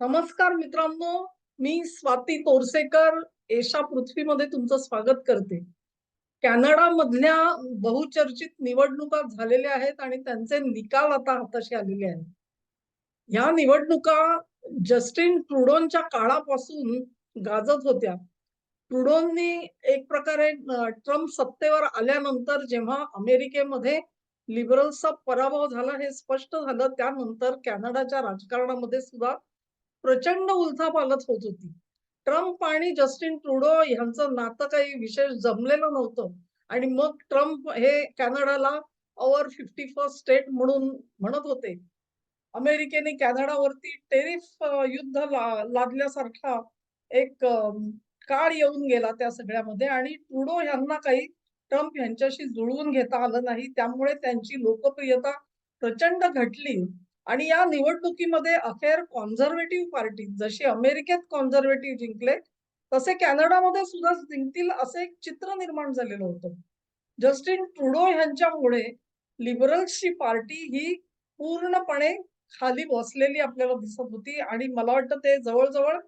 नमस्कार मित्रांनो मी स्वाती तोरसेकर एशा पृथ्वीमध्ये तुमचं स्वागत करते. कॅनडा मधल्या बहुचर्चित निवडणुका झालेल्या आहेत आणि त्यांचे निकाल आता हाताशी आलेले आहेत. ह्या निवडणुका जस्टिन ट्रुडोनच्या काळापासून गाजत होत्या. ट्रुडोननी एक प्रकारे ट्रम्प सत्तेवर आल्यानंतर जेव्हा अमेरिकेमध्ये लिबरल्सचा पराभव झाला हे स्पष्ट झालं त्यानंतर कॅनडाच्या राजकारणामध्ये सुद्धा प्रचंड उलथापालथ होत होती. ट्रम्प आणि जस्टिन ट्रुडो यांचं नातं काही विशेष जमलेलं नव्हतं. आणि मग ट्रम्प हे कॅनडाला ओव्हर फिफ्टी फर्स्ट स्टेट म्हणून म्हणत होते. अमेरिकेने कॅनडावरती टेरिफ युद्ध लादल्यासारखा एक काळ येऊन गेला त्या सगळ्यामध्ये. आणि ट्रुडो यांना काही ट्रम्प यांच्याशी जुळवून घेता आलं नाही. त्यामुळे त्यांची लोकप्रियता प्रचंड घटली. आणि या निवडणुकीमध्ये अखेर कॉन्झर्वेटिव्ह पार्टी जशी अमेरिकेत कॉन्झर्वेटिव्ह जिंकले तसे कॅनडामध्ये सुद्धा जिंकतील असे एक चित्र निर्माण झालेलं होतं. जस्टिन ट्रुडो यांच्यामुळे लिबरल्सची पार्टी ही पूर्णपणे खाली बसलेली आपल्याला दिसत होती आणि मला वाटतं ते जवळजवळ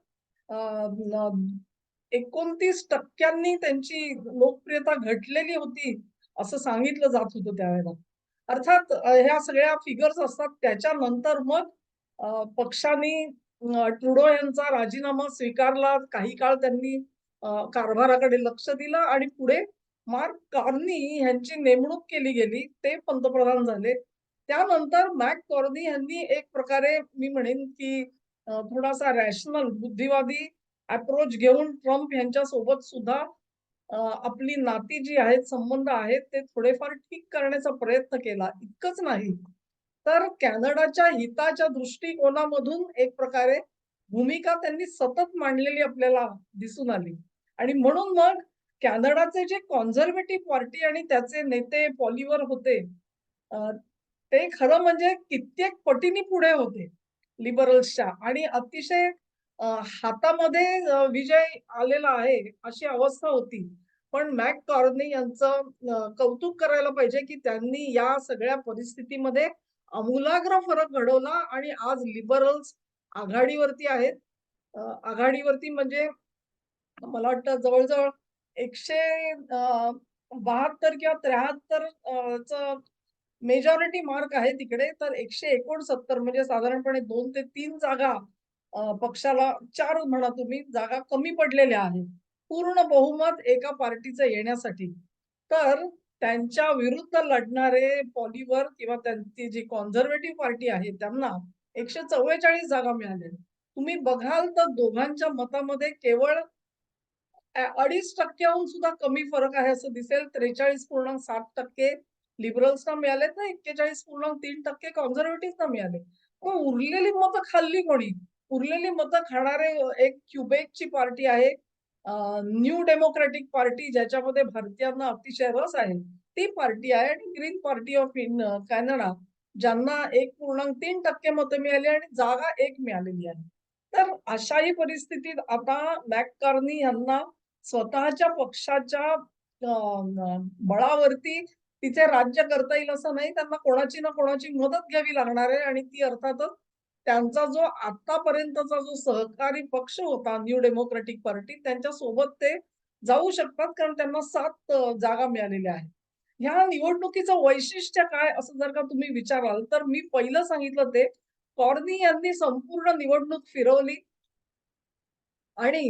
एकोणतीस टक्क्यांनी त्यांची लोकप्रियता घटलेली होती असं सांगितलं जात होतं त्यावेळेला. अर्थात ह्या सगळ्या फिगर्स असतात त्याच्यानंतर मग पक्षाने ट्रुडो यांचा राजीनामा स्वीकारला. काही काळ त्यांनी कारभाराकडे लक्ष दिलं आणि पुढे मार्क कॉर्नी यांची नेमणूक केली गेली. ते पंतप्रधान झाले. त्यानंतर मॅक कॉर्नी यांनी एक प्रकारे मी म्हणेन की थोडासा रॅशनल बुद्धिवादी अप्रोच घेऊन ट्रम्प यांच्या सोबत सुद्धा आपली नाती जी आहेत संबंध आहेत ते थोडेफार ठीक करण्याचा प्रयत्न केला. इतकंच नाही. तर कॅनडाच्या हिताच्या दृष्टिकोनामधून एक प्रकारे भूमिका त्यांनी सतत मांडलेली आपल्याला दिसून आली. आणि म्हणून मग कॅनडाचे जे कॉन्झर्वेटिव्ह पार्टी आणि त्याचे नेते पॉलिवर होते ते खरं म्हणजे कित्येक पटीने पुढे होते लिबरल्सच्या. आणि अतिशय हातामध्ये विजय आलेला आहे अशी अवस्था होती. पण मॅक कॉर्नी यांचं कौतुक करायला पाहिजे की त्यांनी या सगळ्या परिस्थितीमध्ये अमूलाग्र फरक घडवला आणि आज लिबरल्स आघाडीवरती आहेत. आघाडीवरती म्हणजे मला वाटतं जवळजवळ एकशे बहात्तर किंवा त्र्याहत्तर च मेजॉरिटी मार्क आहे तिकडे तर एकशे एकोणसत्तर म्हणजे साधारणपणे दोन ते तीन जागा पक्षाला चार म्हणा तुम्ही जागा कमी पडलेल्या आहेत. पूर्ण बहुमत एका पार्टीचं येण्यासाठी. तर त्यांच्या विरुद्ध लढणारे पॉलिवर किंवा त्यांची जी कॉन्झर्वेटिव्ह पार्टी आहे त्यांना एकशे चव्वेचाळीस जागा मिळाल्या. तुम्ही बघाल तर दोघांच्या मतामध्ये केवळ अडीच टक्क्याहून सुद्धा कमी फरक आहे असं दिसेल. त्रेचाळीस पूर्णांक सात टक्के लिबरल्सना मिळाले तर एक्केचाळीस पूर्णांक तीन टक्के कॉन्झर्वेटिव्हना मिळाले. मग उरलेली मतं खाल्ली कोणी? उरलेली मतं खाणारे एक क्युबेकची पार्टी आहे न्यू डेमोक्रॅटिक पार्टी ज्याच्यामध्ये भारतीयांना अतिशय रस आहे ती पार्टी आहे आणि green party of in Canada ज्यांना एक पूर्णांक तीन टक्के मतं मिळाली आणि जागा एक मिळालेली आहे. तर अशाही परिस्थितीत आता मॅककार्नी यांना स्वतःच्या पक्षाच्या बळावरती तिथे राज्य करता येईल असं नाही त्यांना कोणाची ना कोणाची मदत घ्यावी लागणार आहे आणि ती अर्थातच त्यांचा जो आतापर्यंतचा जो सहकारी पक्ष होता न्यू डेमोक्रॅटिक पार्टी त्यांच्यासोबत ते जाऊ शकतात कारण त्यांना सात जागा मिळालेल्या आहेत. ह्या निवडणुकीचं वैशिष्ट्य काय असं जर का तुम्ही विचाराल तर मी पहिलं सांगितलं ते कॉर्नी यांनी संपूर्ण निवडणूक फिरवली आणि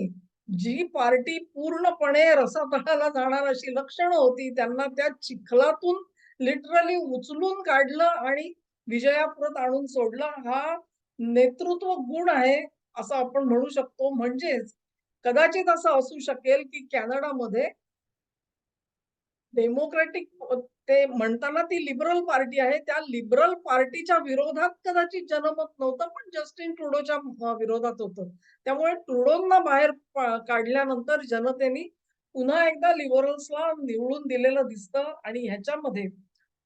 जी पार्टी पूर्णपणे रसातळाला जाणार अशी लक्षणं होती त्यांना त्या चिखलातून लिटरली उचलून काढलं आणि विजयापुरत आणून सोडलं हा नेतृत्व गुण आहे असं आपण म्हणू शकतो. म्हणजेच कदाचित असं असू शकेल की कॅनडामध्ये डेमोक्रॅटिक ते म्हणताना ती लिबरल पार्टी आहे. त्या लिबरल पार्टीच्या विरोधात कदाचित जनमत नव्हतं पण जस्टिन ट्रुडोच्या विरोधात होतं. त्यामुळे ट्रुडोंना बाहेर काढल्यानंतर जनतेने पुन्हा एकदा लिबरल्सला निवडून दिलेलं दिसतं आणि ह्याच्यामध्ये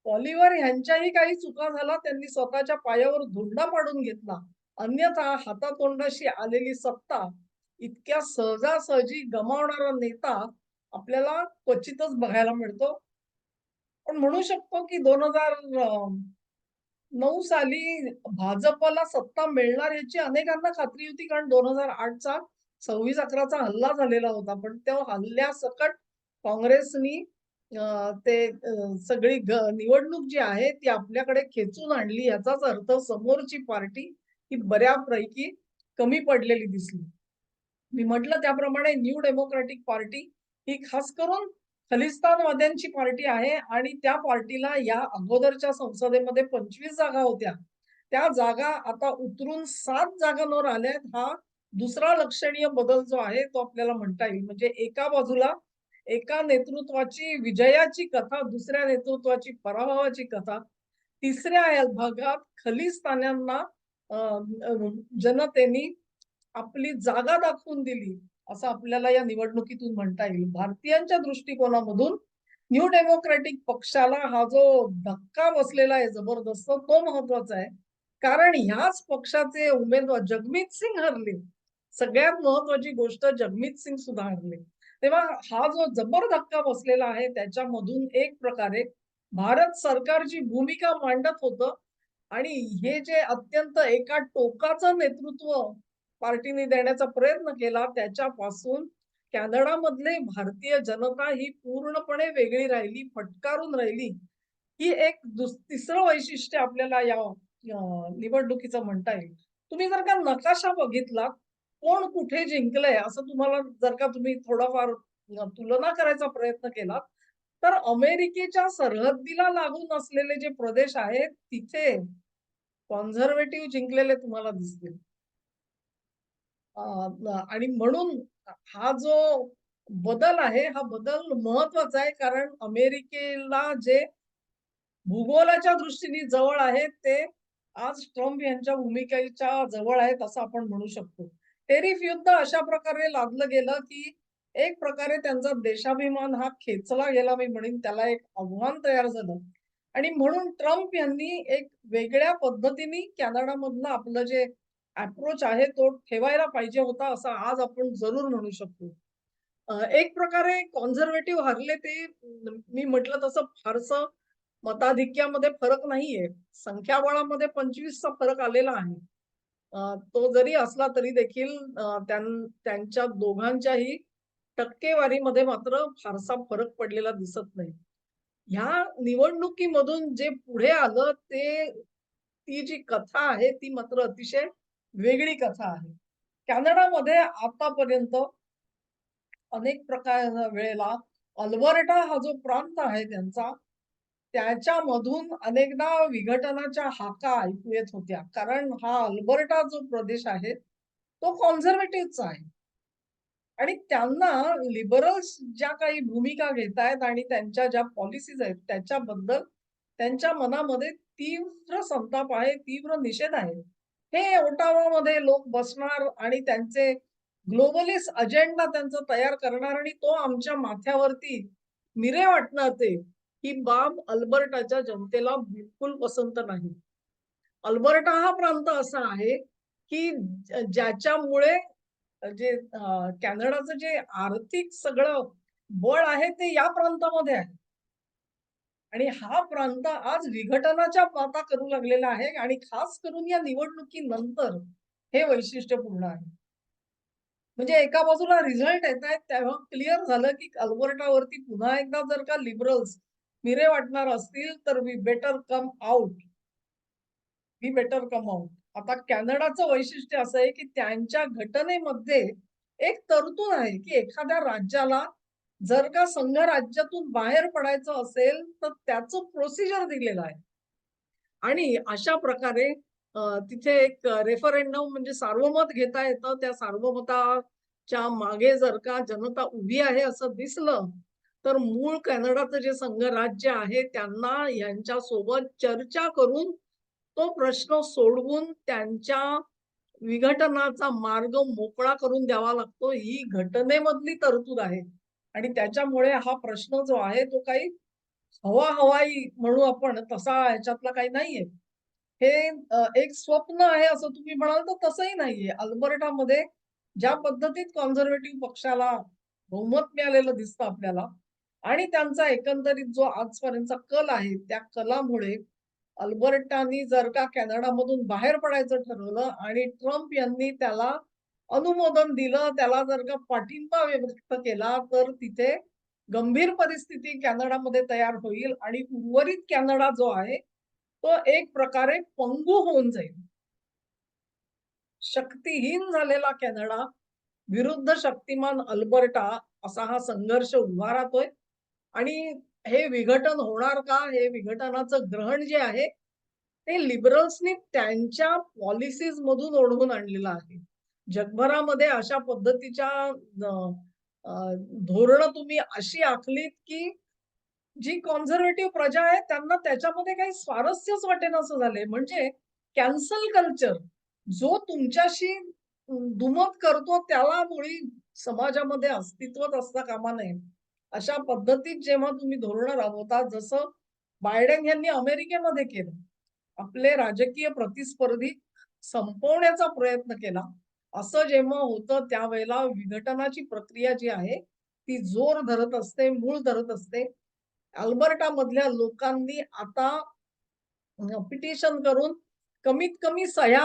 पॉलिवर यांच्याही काही चुका झाला त्यांनी स्वतःच्या पायावर धुंडा पाडून घेतला. अन्यथा हातातोंडाशी आलेली सत्ता इतक्या सहजासहजी गमावणारा नेता आपल्याला क्वचितच बघायला मिळतो. पण म्हणू शकतो की दोन हजार नऊ साली भाजपला सत्ता मिळणार याची अनेकांना खात्री होती कारण दोन हजार आठचा सव्वीस अकराचा हल्ला झालेला होता. पण त्या हल्ल्यासकट काँग्रेसनी अं, ते अं, सगळी निवडणूक जी आहे ती आपल्याकडे खेचून आणली याचाच अर्थ समोरची पार्टी ही बऱ्यापैकी कमी पडलेली दिसली. मी म्हटलं त्याप्रमाणे न्यू डेमोक्रॅटिक पार्टी ही खास करून खलिस्तानवाद्यांची पार्टी आहे आणि त्या पार्टीला या अगोदरच्या संसदेमध्ये पंचवीस जागा होत्या. त्या जागा आता उतरून सात जागांवर आल्यात हा दुसरा लक्षणीय बदल जो आहे तो आपल्याला म्हणता येईल. म्हणजे एका बाजूला एका नेतृत्वाची विजयाची कथा दुसऱ्या नेतृत्वाची पराभवाची कथा तिसऱ्या भागात खलिस्तान्यांना जनतेने आपली जागा दाखवून दिली असं आपल्याला या निवडणुकीतून म्हणता येईल. भारतीयांच्या दृष्टिकोनामधून न्यू डेमोक्रॅटिक पक्षाला हा जो धक्का बसलेला आहे जबरदस्त तो महत्त्वाचा आहे. कारण ह्याच पक्षाचे उमेदवार जगमीत सिंग हरले. सगळ्यात महत्वाची गोष्ट जगमीत सिंग सुद्धा हरले. तेव्हा हा जो जबर धक्का बसलेला आहे त्याच्यामधून एक प्रकारे भारत सरकारची भूमिका मांडत होतं आणि हे जे अत्यंत एका टोकाचं नेतृत्व पार्टीने देण्याचा प्रयत्न केला त्याच्यापासून कॅनडामधले भारतीय जनता ही पूर्णपणे वेगळी राहिली फटकारून राहिली. ही एक तिसरं वैशिष्ट्य आपल्याला या निवडणुकीचं म्हणता येईल. तुम्ही जर का नकाशा बघितला कोण कुठे जिंकलंय असं तुम्हाला जर का तुम्ही थोडाफार तुलना करायचा प्रयत्न केला तर अमेरिकेच्या सरहद्दीला लागून असलेले जे प्रदेश आहेत तिथे कॉन्झर्वेटिव्ह जिंकलेले तुम्हाला दिसतील. आणि म्हणून हा जो बदल आहे हा बदल महत्त्वाचा आहे कारण अमेरिकेला जे भूगोलाच्या दृष्टीने जवळ आहे ते आज ट्रम्प यांच्या भूमिकेच्या जवळ आहेत असं आपण म्हणू शकतो. टेरिफ युद्ध अशा प्रकारे लादलं गेलं की एक प्रकारे त्यांचा देशाभिमान हा खेचला गेला मी म्हणेन त्याला एक आव्हान तयार झालं. आणि म्हणून ट्रम्प यांनी एक वेगळ्या पद्धतीने कॅनडामधलं आपलं जे अप्रोच आहे तो ठेवायला पाहिजे होता असं आज आपण जरूर म्हणू शकतो. एक प्रकारे कॉन्झर्वेटिव्ह हरले ते मी म्हटलं तसं फारसं मताधिक्यामध्ये फरक नाहीये. संख्याबळामध्ये पंचवीसचा फरक आलेला आहे. तो जरी असला तरी देखील त्यांच्या दोघांच्याही टक्केवारीमध्ये मात्र फारसा फरक पडलेला दिसत नाही. ह्या निवडणुकीमधून जे पुढे आलं ते ती जी कथा आहे ती मात्र अतिशय वेगळी कथा आहे. कॅनडामध्ये आतापर्यंत अनेक प्रकार वेळेला अल्बर्टा हा जो प्रांत आहे त्यांचा त्याच्यामधून अनेकदा विघटनाच्या हाका ऐकू येत होत्या. कारण हा अल्बर्टा जो प्रदेश आहे तो कॉन्झर्वेटिव्हचा आहे. आणि त्यांना लिबरल्स ज्या काही भूमिका घेत आहेत आणि त्यांच्या ज्या पॉलिसीज आहेत त्याच्याबद्दल त्यांच्या मनामध्ये तीव्र संताप आहे तीव्र निषेध आहे. हे ओटावामध्ये लोक बसणार आणि त्यांचे ग्लोबलिस्ट अजेंडा त्यांचा तयार करणार आणि तो आमच्या माथ्यावरती मिरे वाटणार ते. ही बाब अल्बर्टाच्या जनतेला बिलकुल पसंत नाही. अल्बर्टा हा प्रांत असा आहे की ज्याच्यामुळे जे कॅनडाचं जे आर्थिक सगळं बळ आहे ते या प्रांतामध्ये आहे. आणि हा प्रांत आज विघटनाच्या पाता करू लागलेला आहे आणि खास करून या निवडणुकीनंतर हे वैशिष्ट्यपूर्ण आहे. म्हणजे एका बाजूला रिझल्ट येत आहेत तेव्हा क्लिअर झालं की अल्बर्टावरती पुन्हा एकदा जर का लिबरल्स मिरे वाटणार असतील तर we better come out we better come out आता कॅनडाचं वैशिष्ट्य असं आहे की त्यांच्या घटनेमध्ये एक तरतूद आहे की एखाद्या राज्याला जर का संघ राज्यातून बाहेर पडायचं असेल तर त्याचं प्रोसिजर दिलेलं आहे. आणि अशा प्रकारे तिथे एक रेफरेंडम म्हणजे सार्वमत घेता येतं. त्या सार्वमताच्या मागे जर का जनता उभी आहे असं दिसलं तर मूळ कॅनडाचं जे संघ राज्य आहे त्यांना यांच्या सोबत चर्चा करून तो प्रश्न सोडवून त्यांच्या विघटनाचा मार्ग मोकळा करून द्यावा लागतो. ही घटनेमधली तरतूद आहे. आणि त्याच्यामुळे हा प्रश्न जो आहे तो काही हवा हवाई म्हणू आपण तसा ह्याच्यातला काही नाहीये. हे एक स्वप्न आहे असं तुम्ही म्हणाल तर तसंही नाहीये. अल्बर्टामध्ये ज्या पद्धतीत कॉन्झर्वेटिव्ह पक्षाला बहुमत मिळालेलं दिसतं आपल्याला आणि त्यांचा एकंदरीत जो आजपर्यंतचा कल आहे त्या कलामुळे अल्बर्टानी जर का कॅनडामधून बाहेर पडायचं ठरवलं आणि ट्रम्प यांनी त्याला अनुमोदन दिलं त्याला जर का पाठिंबा व्यक्त केला तर तिथे गंभीर परिस्थिती कॅनडामध्ये तयार होईल आणि उर्वरित कॅनडा जो आहे तो एक प्रकारे पंगू होऊन जाईल. शक्तीहीन झालेला कॅनडा विरुद्ध शक्तिमान अल्बर्टा असा हा संघर्ष उभा राहतोय. आणि हे विघटन होणार का? हे विघटनाचं ग्रहण जे आहे ते लिबरल्सनी त्यांच्या पॉलिसीज मधून ओढवून आणलेलं आहे. जगभरामध्ये अशा पद्धतीच्या धोरणं तुम्ही अशी आखलीत की जी कॉन्झर्वेटिव्ह प्रजा आहे त्यांना त्याच्यामध्ये काही स्वारस्यच वाटेन असं झालंय. म्हणजे कॅन्सल कल्चर जो तुमच्याशी दुमत करतो त्याला मुळी समाजामध्ये अस्तित्वच असता कामा नये. अशा पद्धतीत जेव्हा तुम्ही धोरणं राबवता जसं बायडेन यांनी अमेरिकेमध्ये केलं आपले राजकीय प्रतिस्पर्धी संपवण्याचा प्रयत्न केला असं जेव्हा होतं त्यावेळेला विघटनाची प्रक्रिया जी आहे ती जोर धरत असते मूळ धरत असते. अल्बर्टा मधल्या लोकांनी आता पिटिशन करून कमीत कमी सह्या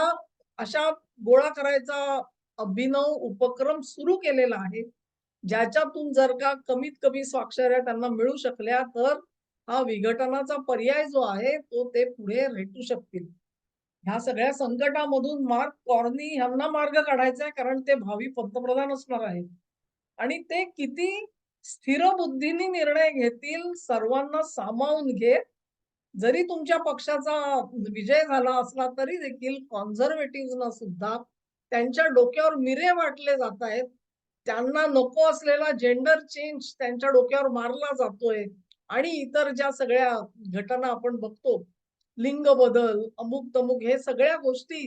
अशा गोळा करायचा अभिनव उपक्रम सुरू केलेला आहे. ज्याच्यातून जर का कमीत कमी स्वाक्षऱ्या त्यांना मिळू शकल्या तर हा विघटनाचा पर्याय जो आहे तो ते पुढे रेटू शकतील. ह्या सगळ्या संकटामधून मार्क कॉर्नी यांना मार्ग काढायचा आहे कारण ते भावी पंतप्रधान असणार आहेत. आणि ते किती स्थिर बुद्धीने निर्णय घेतील सर्वांना सामावून घेत जरी तुमच्या पक्षाचा विजय झाला असला तरी देखील कॉन्झर्वेटिव्ह सुद्धा त्यांच्या डोक्यावर मिरे वाटले जात आहेत. त्यांना नको असलेला जेंडर चेंज त्यांच्या डोक्यावर मारला जातोय. आणि इतर ज्या सगळ्या घटना आपण बघतो लिंग बदल अमुक तमुक हे सगळ्या गोष्टी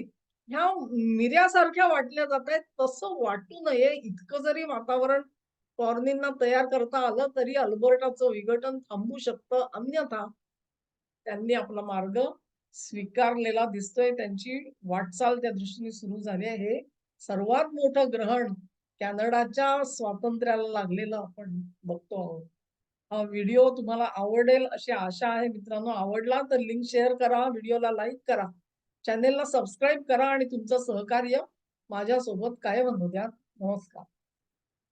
ह्या मिर्यासारख्या वाटल्या जात आहेत. तसं वाटू नये. इतकं जरी वातावरण कॉर्निंना तयार करता आलं तरी अल्बर्टाचं विघटन थांबू शकतं. अन्यथा त्यांनी आपला मार्ग स्वीकारलेला दिसतोय. त्यांची वाटचाल त्या दृष्टीने सुरू झाली आहे. हे सर्वात मोठं ग्रहण कॅनडाच्या स्वातंत्र्याला लागलेलं आपण बघतो आहोत. हा व्हिडिओ तुम्हाला आवडेल अशी आशा आहे. मित्रांनो आवडला तर लिंक शेअर करा व्हिडिओला लाईक करा. चॅनेलला सबस्क्राईब करा आणि तुमचं सहकार्य माझ्यासोबत कायम होऊ द्या. नमस्कार.